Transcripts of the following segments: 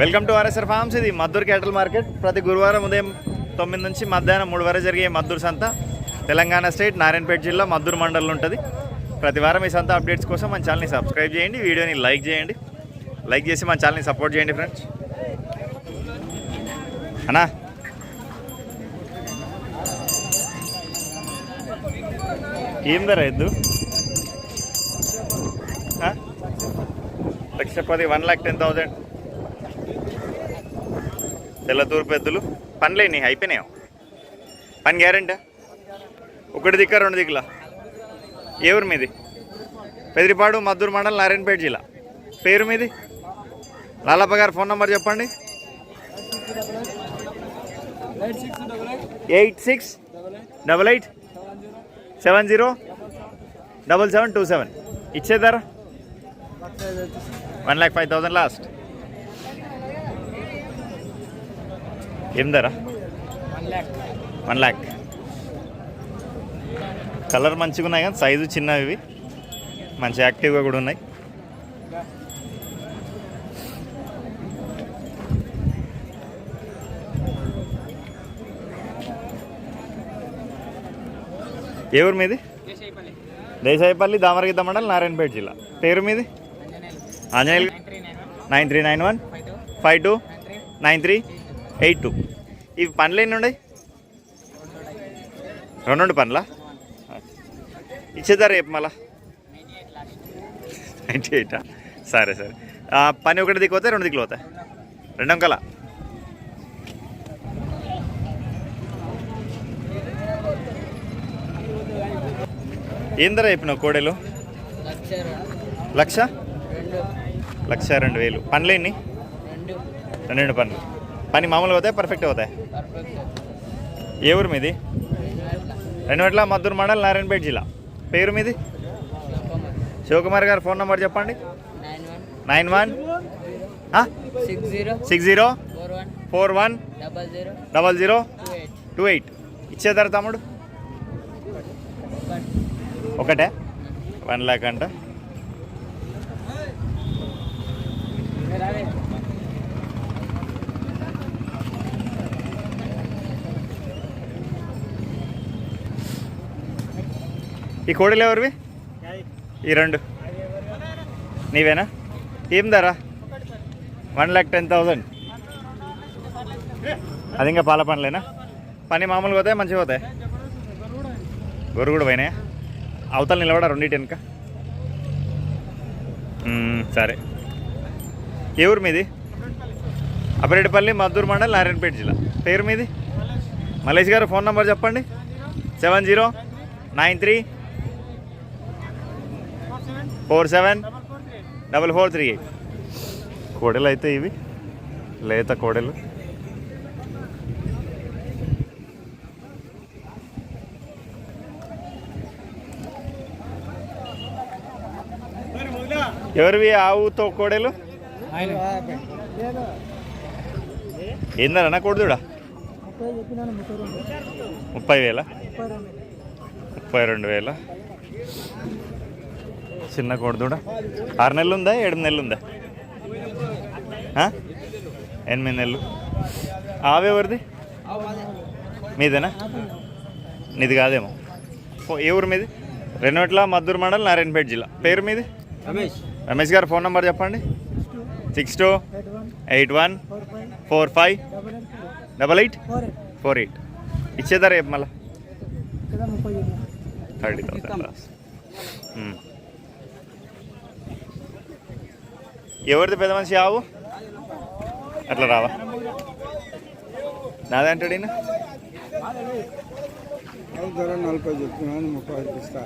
Welcome to RSR forms. ఇది Maddur క్యాటల్ market. ప్రతి గురువారం ఉదయం తొమ్మిది నుంచి మధ్యాహ్నం మూడు వరకు జరిగే మద్దూరు సంత. తెలంగాణ స్టేట్ నారాయణపేట జిల్లా మద్దూరు మండలంలో ఉంటుంది. ప్రతి వారం ఈ సంత అప్డేట్స్ కోసం మన ఛానల్ని సబ్స్క్రైబ్ చేయండి వీడియోని లైక్ చేయండి. లైక్ చేసి మన ఛానల్ని సపోర్ట్ చేయండి ఫ్రెండ్స్. అన్నా. ఏం ధర ఎద్దు? లక్ష పది వన్ ల్యాక్ టెన్ థౌజండ్. తెల్ల పెద్దలు పనిలే నీ అయిపోయినాయి? పని గ్యారెంటీ? ఒకటి దిక్క రెండు దిక్కులా? ఏ ఊరు మీది? పెదిరిపాడు మద్దూరు మండలం నారాయణపేట జిల్లా. పేరు మీది? లాలప్ప గారు ఫోన్ నెంబర్ చెప్పండి. Eight six double eight seven zero double seven two seven. ఇచ్చేద్దారా one lakh five thousand last. ఏం ధర? వన్ ల్యాక్. కలర్ మంచిగా ఉన్నాయి కానీ సైజు చిన్నవి ఇవి. మంచి యాక్టివ్గా కూడా ఉన్నాయి. ఏ ఊరు మీది? దేశాయిపల్లి దామరగిద్ద మండలం నారాయణపేట జిల్లా. పేరు మీది? Anjaneyulu. Nine three nine one. Five two. Nine three. Eight two. ఇవి పనులు ఎన్ని ఉన్నాయి రెండు రెండు పనులా ఇచ్చేద్దారు రేపు మళ్ళా? నైంటీ ఎయిటా? సరే సరే. పని ఒకటి దిక్కు పోతే రెండు దిక్కులు పోతాయి. రెండు అంకల? ఏం ధర చెప్పినావు కోడెలు? లక్ష? లక్ష రెండు వేలు. పనులు ఎన్ని? రెండు. పనులు పని మామూలుగా అవుతాయి? పర్ఫెక్ట్ అవుతాయి? ఏ ఊరు మీది? రెండు గంటల మద్దూరు మండల్ నారాయణపేట జిల్లా. పేరు మీది? శివకుమార్ గారు ఫోన్ నెంబర్ చెప్పండి. Nine one. Six zero. Four one. Double zero. Two eight. Two eight ఇచ్చేదారు తమ్ముడు? ఒకటే. వన్ ల్యాక్ అంట. ఈ కోడలు ఎవరివి? ఈ రెండు. నీవేనా? ఏం ధర? వన్ ల్యాక్ టెన్ థౌజండ్ అది ఇంకా పాల పనులేనా పని మామూలుగా పోతాయి? మంచిగా పోతాయి? గొర్రె కూడా పోయినాయా? అవతల నిలబడా రెండింటి వెనుక? సరే. ఏ ఊరు మీది? అప్పరెడ్డిపల్లి మద్దూరు మండల్ నారాయణపేట జిల్లా. పేరు మీది? మలేష్ గారు ఫోన్ నెంబర్ చెప్పండి. Seven zero nine three four seven? Double four three eight కోడెలు అయితే ఇవి. లేత కోడెలు. ఎవరివి ఆవుతో కోడెలు? ఏందన్నా కొడుదుడా ముప్పై వేల. ముప్పై రెండు వేల. చిన్న కొడుదుడా ఆరు నెలలు ఉందా? ఏడు నెలలు ఉందా? ఎనిమిది నెలలు. ఆవెవరిది మీదేనా? నీది కాదేమో. ఏ ఊరు మీది? రెండుట్ల మద్దూరు మండల్ నారాయణపేట జిల్లా. పేరు మీది? రమేష్. రమేష్ గారు ఫోన్ నెంబర్ చెప్పండి. Six two eight one four five double eight four eight. ఇచ్చేదారా రేపు మళ్ళా. Thirty thousand. ఎవరిది పెద్ద మనిషి ఆవు? అట్లా రావా? నాదే అంటాడు ఈయన? ధర నలభై చెప్తున్నాను ముప్పై ఐదు ఇస్తా.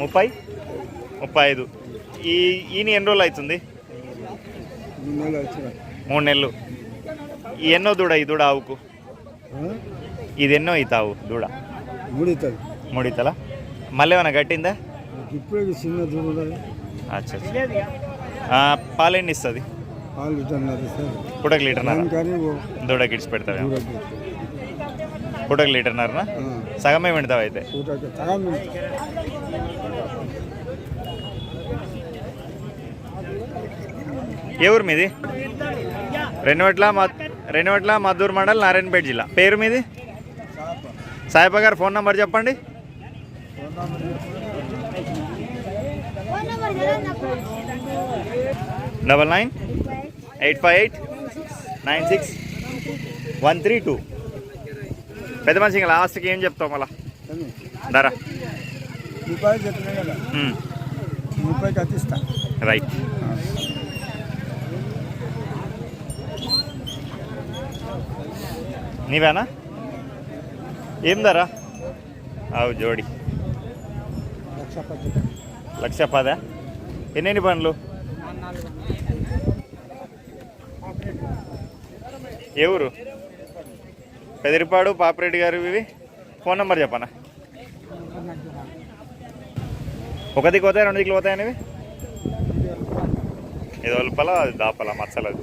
ముప్పై? ముప్పై ఐదు. ఈ ఈయన ఎన్ని రోజులు అవుతుంది? మూడు నెలలు ఎన్నో దూడ ఈ దూడ ఆవుకు? ఇది ఎన్నో ఈ తావు దూడ? మూడు ఇస్తుంది మూడు ఇతలా మళ్ళీ ఏమైనా గట్టిందా ఇప్పుడే చిన్న దూడ అచ్చా. పాలు ఎన్ని ఇస్తుంది పూటకు లీటర్నర దూడకి ఇడిచి పెడతావా పూటకు లీటర్నరనా సగమే పెడతావు అయితే? ఏ ఊరు మీది? రెండువట్ల రెండువట్ల మద్దూరు మండల్ నారాయణపేట జిల్లా. పేరు మీది? సాయిబా గారు ఫోన్ నంబర్ చెప్పండి. Double nine eight five eight nine six one three two. పెద్ద మనిషి ఇంకా లాస్ట్కి ఏం చెప్తావు మళ్ళా? ధర. రైట్ నీవేనా? ఏం ధర? అవు జోడి. లక్ష పది. లక్ష పదా? ఎన్నెన్ని పనులు ఏ ఊరు? పెదిరిపాడు పాపిరెడ్డి గారు ఇవి? ఫోన్ నెంబర్ చెప్పనా? ఒక దిక్కు పోతాయి రెండు దిక్కులు పోతాయని ఇవి ఇది ఒలపల అది దాపల మచ్చలది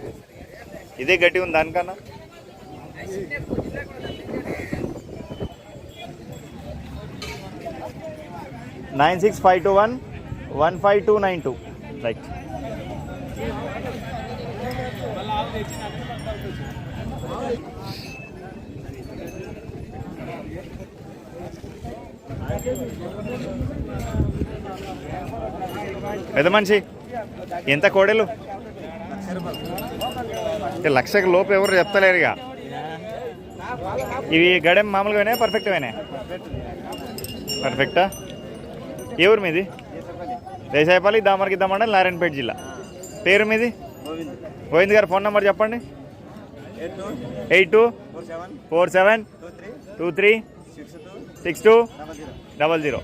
ఇదే గట్టి ఉంది దానికన్నా? Nine six five two one one five two nine two. Right. పెద్ద మనిషి ఎంత కోడెలు? లక్షకు లోపు ఎవరు చెప్తలేరు ఇక. ఇవి గడెం మామూలుగా పోయినాయా పర్ఫెక్ట్ పోయినాయి పర్ఫెక్టా ఏ ఊరు మీది? దేశాయపల్లి దామరకి మండలం నారాయణపేట జిల్లా. పేరు మీది? గోవింద్ గారు ఫోన్ నెంబర్ చెప్పండి. Eight two four seven two three six two double zero.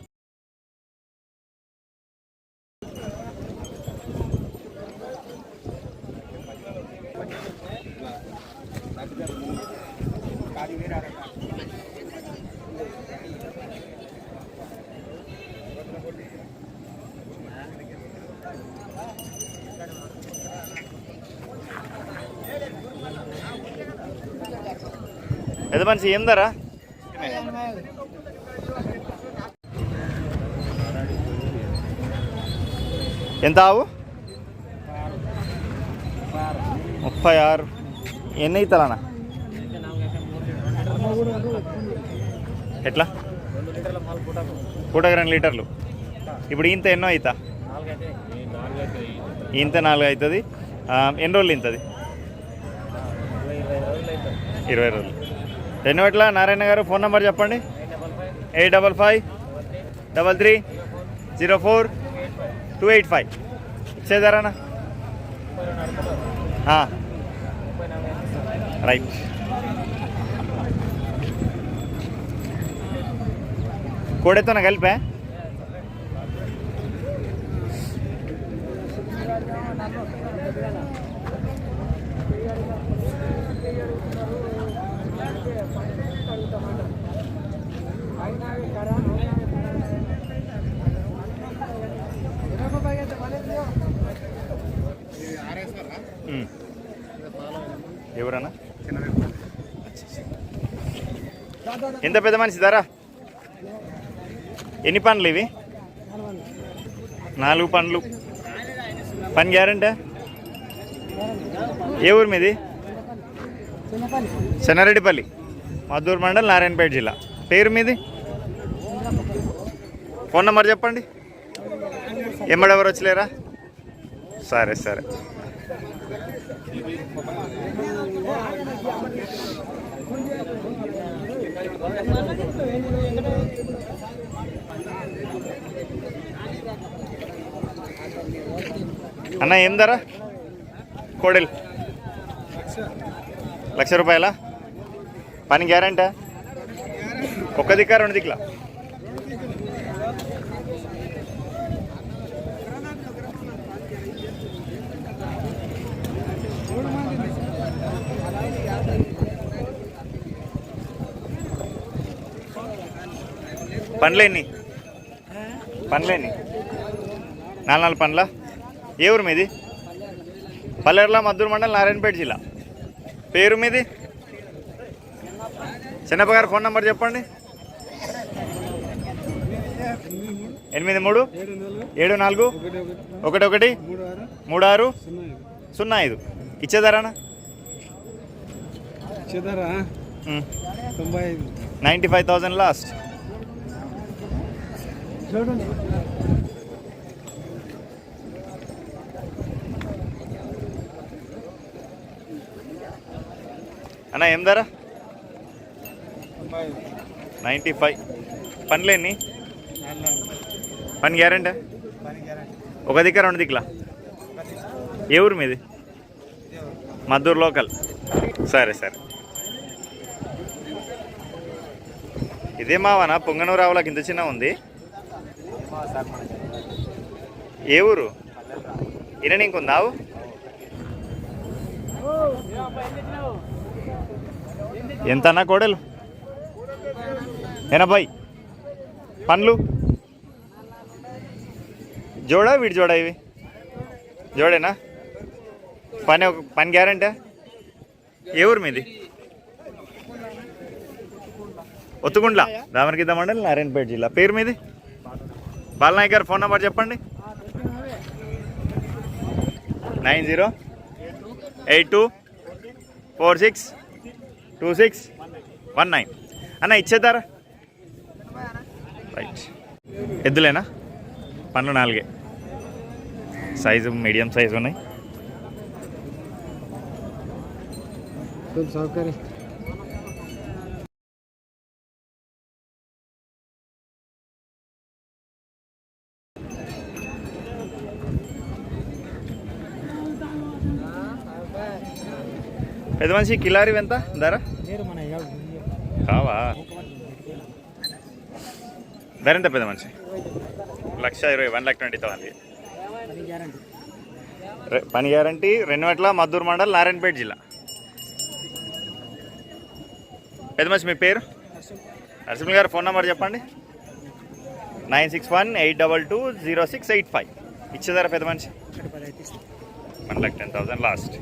పెద్ద మనిషి ఏం ధర ఎంత ఆవు? ముప్పై ఆరు. ఎన్ని అవుతారన్నా ఎట్లా? పూటకు రెండు లీటర్లు. ఇప్పుడు ఇంత ఎన్నో అవుతా ఇంత నాలుగు అవుతుంది. ఎన్ని రోజులు ఇంతది? ఇరవై రోజులు. ఎన్నో ఎట్లా నారాయణ గారు ఫోన్ నెంబర్ చెప్పండి. Eight double five. Double three. Zero four. Two eight five ఇచ్చేదారానా right కోడెతో కలిపా ఉమ్. ఎవరన్నా? ఎంత పెద్ద మనిషి ధర? ఎన్ని పండ్లు ఇవి? నాలుగు పండ్లు. పని గ్యారంటీ? ఏ ఊరు మీది? చెన్నారెడ్డిపల్లి. మద్దూరు మండల్ నారాయణపేట జిల్లా. పేరు మీది? ఫోన్ నెంబర్ చెప్పండి. ఎమ్మడెవరు వచ్చలేరా? సరే సరే. అన్న ఏం ధర? కోడెలు. లక్ష రూపాయల? పని గ్యారంటీ? ఒక్క దిక్కా రెండు దిక్కులా పండ్లేని? పండ్లేని. నాలుగు నాలుగు పండ్ల? ఏ ఊరు మీది? పల్లెర్ల మద్దూరు మండలం నారాయణపేట జిల్లా. పేరు మీది? చిన్నప్ప గారు ఫోన్ నెంబర్ చెప్పండి. ఎనిమిది మూడు? ఏడు నాలుగు? ఒకటి ఒకటి? మూడు ఆరు? సున్నా ఐదు. ఇచ్చేదారానా? ఇచ్చేదారా? తొంభై నైంటీ ఫైవ్ థౌజండ్ లాస్ట్. చూడండి అన్న ఏం ధర? Ninety five. పనిలేని? పని గ్యారంటీ? పని గ్యారంటీ. ఒక దిక్క రెండు దిక్కులా? ఏ ఊరు మీది? మద్దూరు లోకల్. సరే సరే. ఇదే మావనా? పొంగనూరు రావులకి ఇంత చిన్న ఉంది. ఏ ఊరు? ఈయన ఇంకుందావు ఎంత అన్నా కోడలు? ఎనభై. పండ్లు? జోడా వీడి జోడా ఇవి? జోడేనా? పని ఒక పని గ్యారంటీ? ఏ ఊరు మీది? ఒత్తుగుండ్ల దామరగిద్ద మండలి నారాయణపేట జిల్లా. పేరు మీది? బాలనాయ్ గారు ఫోన్ నెంబర్ చెప్పండి. Nine zero eight two four six two six one nine. అన్న ఇచ్చేద్దారా? రైట్ ఎద్దులేనా? పండ్లు నాలుగే. సైజు మీడియం సైజు ఉన్నాయి. మనిషి కిలారి ఎంత ధర కావా? ధర ఎంత పెద్ద మనిషి? లక్ష ఇరవై వన్ లాక్ ట్వంటీ థౌసండ్ పని గ్యారంటీ. రె- పని గ్యారంటీ రెండుమెట్ల మద్దూరు మండల్ నారాయణపేట జిల్లా. పెద్ద మనిషి మీ పేరు? నరసింహ గారు ఫోన్ నెంబర్ చెప్పండి. Nine six one eight double two zero six eight five. ఇచ్చేదారా పెద్ద మనిషి? One lakh ten thousand last